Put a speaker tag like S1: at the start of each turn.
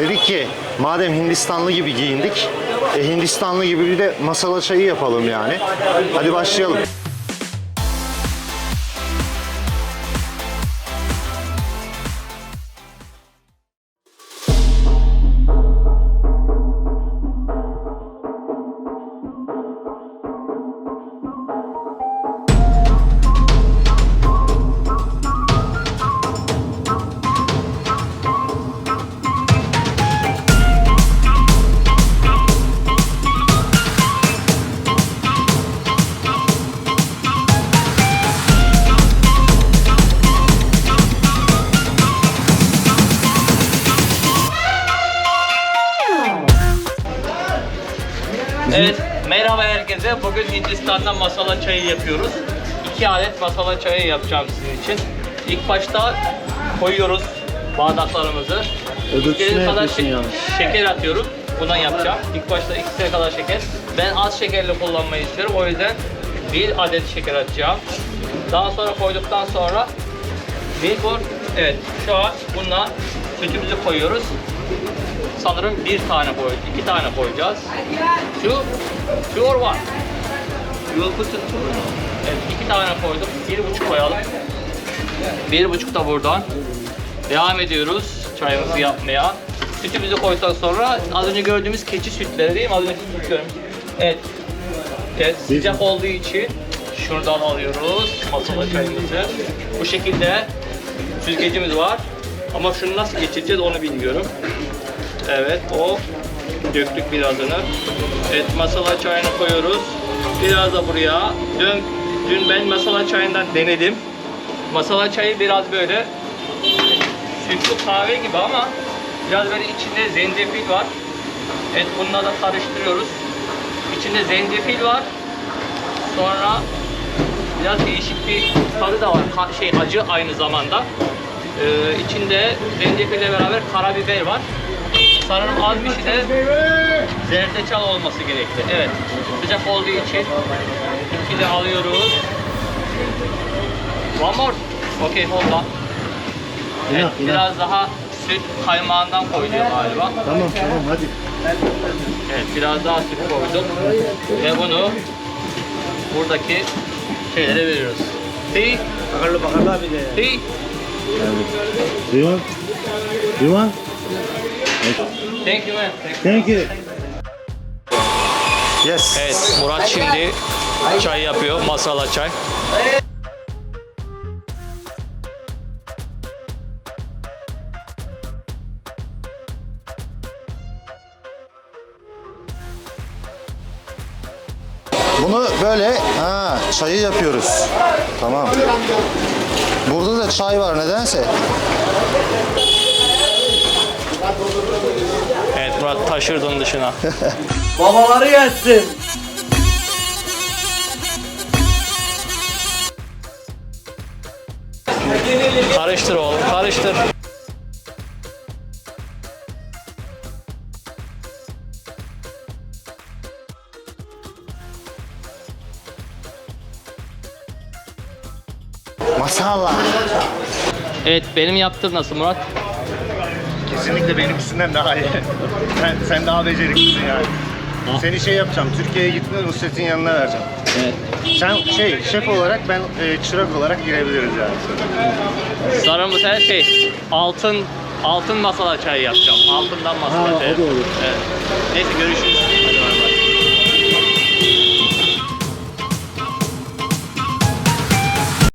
S1: Dedik ki madem Hindistanlı gibi giyindik, e, Hindistanlı gibi bir de masala çayı yapalım yani. Hadi başlayalım.
S2: Evet, merhaba herkese. Bugün Hindistan'dan masala çayı yapıyoruz. İki adet masala çayı yapacağım sizin için. İlk başta koyuyoruz bardaklarımızı. İstediğiniz kadar şe- şeker atıyorum. Bundan yapacağım. İlk başta ikisine kadar şeker. Ben az şekerli kullanmayı istiyorum. O yüzden bir adet şeker atacağım. Daha sonra koyduktan sonra bir kur, evet şu an bununla sütümüzü koyuyoruz. Sanırım bir tane koy, iki tane koyacağız. Şu, pure one. You will put it to. Evet, iki tane koyduk. Bir buçuk koyalım. Bir buçuk da buradan. Devam ediyoruz çayımızı yapmaya. Sütümüzü koyduktan sonra az önce gördüğümüz keçi sütleri değil mi? Az önce süt. Evet. Evet, sıcak olduğu için şuradan alıyoruz masala çayımızı. Bu şekilde süzgecimiz var. Ama şunu nasıl geçireceğiz onu bilmiyorum. Evet, o döktük birazını. Evet, masala çayını koyuyoruz. Biraz da buraya. Dün, dün ben masala çayından denedim. Masala çayı biraz böyle sütlü kahve gibi ama biraz böyle içinde zencefil var. Evet, bununla da karıştırıyoruz. İçinde zencefil var. Sonra biraz değişik bir tadı da var. Ka- şey acı aynı zamanda. Ee, içinde zencefille beraber karabiber var. Sanırım az bir şey de zerdeçal olması gerekli. Evet. Sıcak olduğu için iki de alıyoruz. One more. Okay, hold on. Evet,
S1: İnan, inan.
S2: biraz daha süt kaymağından koyuluyor galiba.
S1: Tamam tamam hadi.
S2: Evet, biraz daha süt koyduk. Ve bunu buradaki şeylere veriyoruz. See?
S3: Bakarlı bakarlı abi de.
S1: Do you want? Do you want?
S2: Thank you man.
S1: Thank you. Yes.
S2: Evet, Murat şimdi çay yapıyor, masala çay.
S1: Bunu böyle ha çayı yapıyoruz. Tamam. Burada da çay var nedense.
S2: Evet, Murat taşırdın dışına.
S3: Babaları gelsin.
S2: Karıştır oğlum, karıştır.
S1: Masala.
S2: Evet, benim yaptığım nasıl Murat?
S1: Kesinlikle benimkisinden daha iyi. sen, sen daha beceriklisin yani. Seni şey yapacağım, Türkiye'ye gittiğinde Nusret'in yanına vereceğim.
S2: Evet.
S1: Sen şey, şef olarak ben e, çırak olarak girebiliriz yani.
S2: Sanırım bu sefer şey, altın altın masala çayı yapacağım. Altından masala
S1: Ha, o
S2: çayı.
S1: da olur.
S2: Evet. Neyse görüşürüz.